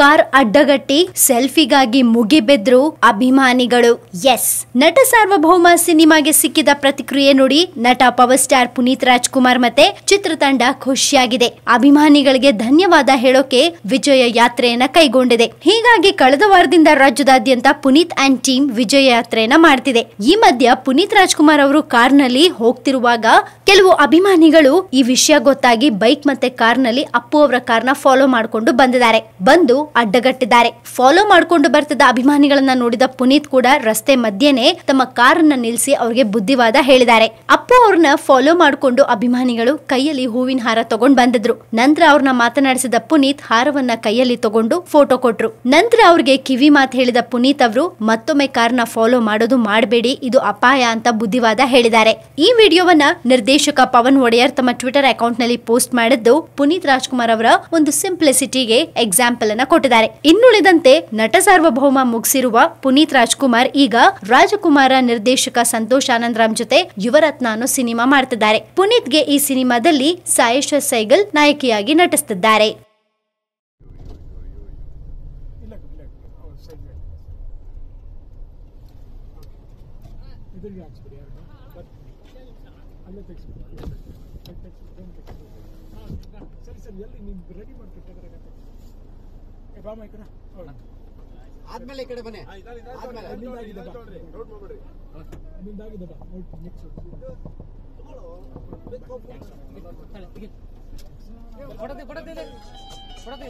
Car ಅಡ್ಡಗಟ್ಟಿ ಸೆಲ್ಫಿಗಾಗಿ ಮುಗಿಬೆದ್ರು ಅಭಿಮಾನಿಗಳು. S ನಟ ಸಾರ್ವಭೌಮ ಸಿನಿಮಾಗೆ ಸಿಕ್ಕಿದ ಪ್ರತಿಕ್ರಿಯೆ ನೋಡಿ ನಟ ಪವರ್ ಸ್ಟಾರ್ ಪುನೀತ್ ರಾಜ್ಕುಮಾರ್ ಮತ್ತೆ ಚಿತ್ರತಂಡ ಖುಷಿಯಾಗಿದೆ. ಅಭಿಮಾನಿಗಳಿಗೆ ಧನ್ಯವಾದ ಹೇಳೋಕೆ ವಿಜಯ ಯಾತ್ರೆಯನ್ನ ಕೈಗೊಂಡಿದೆ. ಹೀಗಾಗಿ ಕಳೆದ ವಾರದಿಂದ ರಾಜ್ಯದಾದ್ಯಂತ ಪುನೀತ್ ಅಂಡ್ ಟೀಮ್ ವಿಜಯ ಯಾತ್ರೆಯನ್ನ ಮಾಡ್ತಿದೆ. ಈ ಮಧ್ಯ ಪುನೀತ್ ರಾಜ್ಕುಮಾರ್ ಅವರು ಕಾರ್ನಲ್ಲಿ ಹೋಗ್ತಿರುವಾಗ ಕೆಲವು ಅಭಿಮಾನಿಗಳು ಈ ವಿಷಯ ಗೊತ್ತಾಗಿ ಬೈಕ್ ಮತ್ತೆ ಕಾರ್ನಲ್ಲಿ ಅಪ್ಪು ಅವರ ಕಾರ್ನ ಫಾಲೋ ಮಾಡ್ಕೊಂಡು ಬಂದಿದ್ದಾರೆ. ಬಂದು ಅಡ್ಡಗಟ್ಟಿದ್ದಾರೆ. ಫಾಲೋ ಮಾಡ್ಕೊಂಡು ಬರ್ತಿದ್ದ ಅಭಿಮಾನಿಗಳನ್ನ ನೋಡಿದ ಪುನೀತ್ ಕೂಡ ರಸ್ತೆ ಮಧ್ಯೆನೆ ತಮ್ಮ ಕಾರನ್ನ ನಿಲ್ಲಿಸಿ ಅವ್ರಿಗೆ ಬುದ್ಧಿವಾದ ಹೇಳಿದ್ದಾರೆ. ಅಪ್ಪು ಅವ್ರನ್ನ ಫಾಲೋ ಮಾಡ್ಕೊಂಡು ಅಭಿಮಾನಿಗಳು ಕೈಯಲ್ಲಿ ಹೂವಿನ ಹಾರ ತಗೊಂಡ್ ಬಂದಿದ್ರು. ನಂತರ ಅವ್ರನ್ನ ಮಾತನಾಡಿಸಿದ ಪುನೀತ್ ಹಾರವನ್ನ ಕೈಯಲ್ಲಿ ತಗೊಂಡು ಫೋಟೋ ಕೊಟ್ರು. ನಂತರ ಅವ್ರಿಗೆ ಕಿವಿ ಮಾತು ಹೇಳಿದ ಪುನೀತ್ ಅವರು, ಮತ್ತೊಮ್ಮೆ ಕಾರ್ನ ಫಾಲೋ ಮಾಡೋದು ಮಾಡಬೇಡಿ, ಇದು ಅಪಾಯ ಅಂತ ಬುದ್ಧಿವಾದ ಹೇಳಿದ್ದಾರೆ. ಈ ವಿಡಿಯೋವನ್ನ ನಿರ್ದೇಶಕ ಪವನ್ ಒಡೆಯರ್ ತಮ್ಮ ಟ್ವಿಟರ್ ಅಕೌಂಟ್ನಲ್ಲಿ ಪೋಸ್ಟ್ ಮಾಡಿದ್ದು ಪುನೀತ್ ರಾಜ್ಕುಮಾರ್ ಅವರ ಒಂದು ಸಿಂಪ್ಲಿಸಿಟಿಗೆ ಎಕ್ಸಾಂಪಲ್ ಅನ್ನ ಕೊಟ್ಟಿದ್ದಾರೆ. ಇನ್ನುಳಿದಂತೆ ನಟ ಸಾರ್ವಭೌಮ ಮುಗಿಸಿರುವ ಪುನೀತ್ ರಾಜ್ಕುಮಾರ್ ಈಗ ರಾಜಕುಮಾರ ನಿರ್ದೇಶಕ ಸಂತೋಷ್ ಆನಂದರಾಮ್ ಜೊತೆ ಯುವರತ್ನ ಅನ್ನೋ ಸಿನಿಮಾ ಮಾಡ್ತಿದ್ದಾರೆ. ಪುನೀತ್ಗೆ ಈ ಸಿನಿಮಾದಲ್ಲಿ ಸಾಯೇಶ ಸೈಗಲ್ ನಾಯಕಿಯಾಗಿ ನಟಿಸುತ್ತಿದ್ದಾರೆ ಸರಿ ಸರಿ, ಎಲ್ಲಿ ನಿಮ್ಗೆ ರೆಡಿ ಏ ಬಾಮ ಈ ಕಡೆ. ಹೌದು ಆದ್ಮೇಲೆ ಈ ಕಡೆ ಬನ್ನಿ. ಆದ್ಮೇಲೆ. ನಿಂದಾಗಿದೆ ಬಾ ನಿಂದಾಗಿದೆ ಬಾ ಔಟ್ ನೆಕ್ಸ್ಟ್ ಕೊಡದೆ ಕೊಡದೆ ಕೊಡದೆ